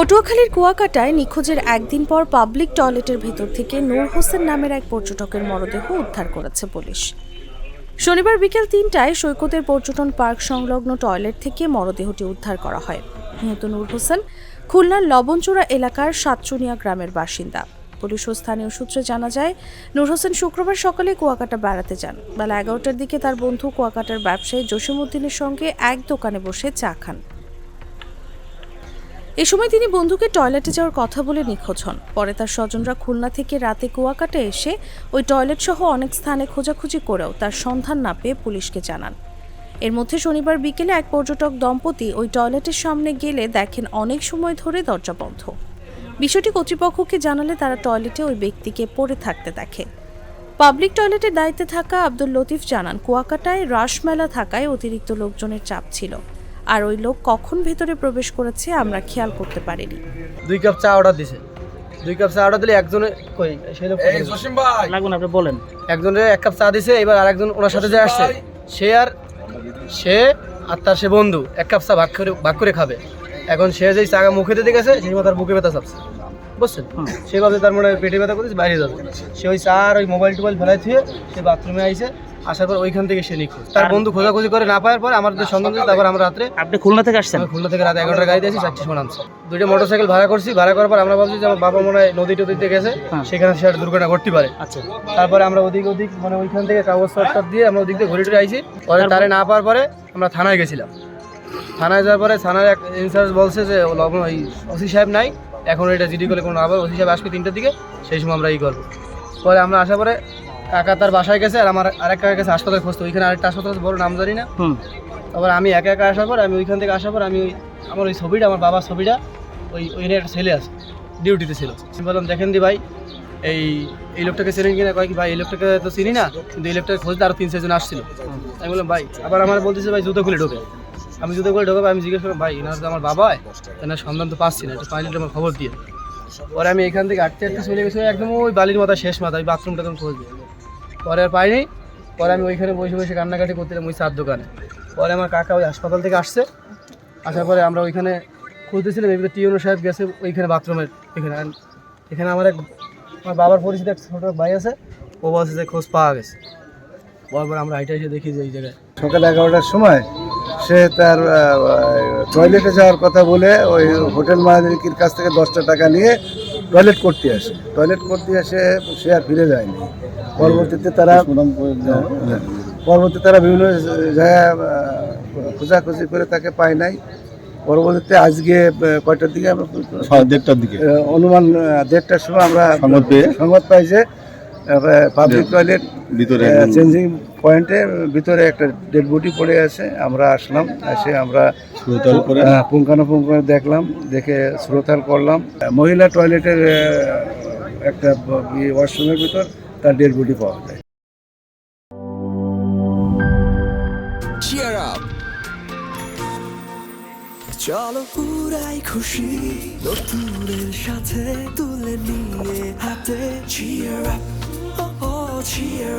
পটুয়াখালীর কুয়াকাটায় নিখোঁজের একদিন পর পাবলিক টয়লেটের ভেতর থেকে নূর হোসেন নামের এক পর্যটকের মরদেহ উদ্ধার করেছে পুলিশ। শনিবার বিকেল তিনটায় সৈকতের পর্যটন পার্ক সংলগ্ন টয়লেট থেকে মরদেহটি উদ্ধার করা হয়। নিহত নূর হোসেন, খুলনার লবণচূড়া এলাকার সাতচুনিয়া গ্রামের বাসিন্দা। পুলিশ ও স্থানীয় সূত্রে জানা যায়, নূর হোসেন শুক্রবার সকালে কুয়াকাটা বেড়াতে যান। বেলা এগারোটার দিকে তার বন্ধু কুয়াকাটার ব্যবসায়ী জসিমউদ্দিনের সঙ্গে এক দোকানে বসে চা খান। এ সময় তিনি বন্ধুকে টয়লেটে যাওয়ার কথা বলে নিখোঁজ হন। পরে তার স্বজনরা খুলনা থেকে রাতে কুয়াকাটা এসে ওই টয়লেট সহ অনেক স্থানে খোঁজাখুঁজি করেও তার সন্ধান না পেয়ে পুলিশকে জানান। এর মধ্যে শনিবার বিকেলে এক পর্যটক দম্পতি ওই টয়লেটের সামনে গেলে দেখেন অনেক সময় ধরে দরজা বন্ধ। বিষয়টি কর্তৃপক্ষকে জানালে তারা টয়লেটে ওই ব্যক্তিকে পড়ে থাকতে দেখে। পাবলিক টয়লেটের দায়িত্বে থাকা আব্দুল লতিফ জানান, কুয়াকাটায় রাসমেলা থাকায় অতিরিক্ত লোকজনের চাপ ছিল। আর ওই লোক কখন ভেতরে প্রবেশ করেছে আমরা খেয়াল করতে পারিনি। দুই কাপ চা অর্ডার দিছে। দুই কাপ চা অর্ডার দিলে একজনে কই সেই লোক লাগুন আপনি বলেন। একজনের এক কাপ চা দিছে এবার আরেকজন ওনার সাথে যে আসছে। সে আর সে আর তার সে বন্ধু এক কাপ চা ভাগ করে ভাগ করে খাবে। এখন সে যেই চা মুখে দিতে গেছে সেই তার বুকে ব্যথা চাপছে। বুঝছেন? সে ভাবে তার মনে হয় পেটে ব্যথা করতেছে বাইরে যাবে। সে ওই চা আর ওই মোবাইল টোবাইল ফেলাই থুয়ে সে বাথরুমে আইছে। আসার পর ওইখান থেকে সে নিখোঁজ। তার বন্ধু খোঁজাখুঁজি করে না পাওয়ার পর আমাদের সন্ধান দিয়েছে, তারপর আমরা রাত্রে আপনি খুলনা থেকে আসছেন? খুলনা থেকে রাত এগারোটার গাড়িতে আছি চারটি সময় নামছি। দুইটা মোটরসাইকেল ভাড়া করছি ভাড়া করার পর আমরা ভাবছি যে আমার বাবা মনে হয় নদী টদিতে গেছে হ্যাঁ। সেখানে সে একটা দুর্ঘটনা ঘটতে পারে। আচ্ছা। তারপরে আমরা ওদিক ওদিক মানে ওইখান থেকে কাগজ পত্র দিয়ে আমরা ওদিক দিয়ে ঘুরে টুরে আইছি। পরে তারে না পাওয়ার পরে আমরা থানায় গেছিলাম। থানায় যাওয়ার পরে থানার এক ইনচার্জ বলছে যে লবণ ওই ওসি সাহেব নাই এখন এটা জিডি করলে কোনো আবার ওসি সাহেব আসবে তিনটার দিকে সেই সময় আমরা ই করব। পরে আমরা আসার পরে কাকা তার বাসায় গেছে আর আমার আরেক কাকা গেছে হাসপাতালে খুঁজতে। ওইখানে আরেকটা হাসপাতাল বড় নাম জানি না। তারপর আমি একা একা আসার পর আমি ওইখান থেকে আসার পর আমি ওই আমার ওই ছবিটা আমার বাবার ছবিটা ওই ওইখানে একটা ছেলে আছে ডিউটিতে ছিল। আমি বললাম দেখেন দি ভাই এই এই লোকটাকে চিনেন কিনা কয় কি ভাই এই লোকটাকে তো চিনি না কিন্তু এই লোকটাকে খুঁজতে আরও তিন চারজন আসছিল। আমি বললাম ভাই আবার আমার বলতেছে ভাই জুতো খুলে ঢোকে। আমি জুতো খুলে ঢোকে আমি জিজ্ঞেস করলাম ভাই এনার তো আমার বাবা হয় এনার সন্ধান তো পাচ্ছি না একটু পাইলে আমার খবর দিয়ে। পরে আমি এখান থেকে আটতে আটতে চলে গেছি একদম ওই বালির মাথা শেষ মাথা ওই বাথরুমটা তখন খুঁজবে। পরে আর পাইনি। পরে আমি ওইখানে বসে বসে কান্নাকাটি করছিলাম ওই চার দোকানে। পরে আমার কাকা ওই হাসপাতাল থেকে আসছে। আসার পরে আমরা ওইখানে খুঁজতেছিলাম এবার টিউনো সাহেব গেছে ওইখানে বাথরুমের এখানে। এখানে আমার এক, আমার বাবার পরিচিত এক ছোটো ভাই আছে, ও বলছে যে খোঁজ পাওয়া গেছে। পরপর আমরা হাইটে এসে দেখি যে এই জায়গায়। সকাল এগারোটার সময় সে তার টয়লেটে যাওয়ার কথা বলে ওই হোটেল মালিকের কাছ থেকে দশটা টাকা নিয়ে টয়লেট করতে আসে। টয়লেট করতে আসে সে আর ফিরে যায়নি। পরবর্তীতে তারা পরবর্তীতে তারা বিভিন্ন জায়গায় খোঁজাখুঁজি করে তাকে পায় নাই। পরবর্তীতে আজকে কয়টার দিকে আমরা দেড়টার দিকে। অনুমান দেড়টার সময় আমরা সংবাদ সংবাদ পাই যে পাবলিক টয়লেট ভিতরে চেঞ্জিং পয়েন্টে ভিতরে একটা ডেড বডি পড়ে আছে আমরা আসলাম এসে আমরা আহ, পুঙ্খানুপুঙ্খ দেখলাম দেখে শ্রোতাল করলাম। মহিলা টয়লেটের একটা ওয়াশরুমের ভিতর তার ডেড বডি পাওয়া যায়। চলো পুরাই খুশি নতুনের সাথে তুলে নিয়ে হাতে cheer up! Oh oh cheer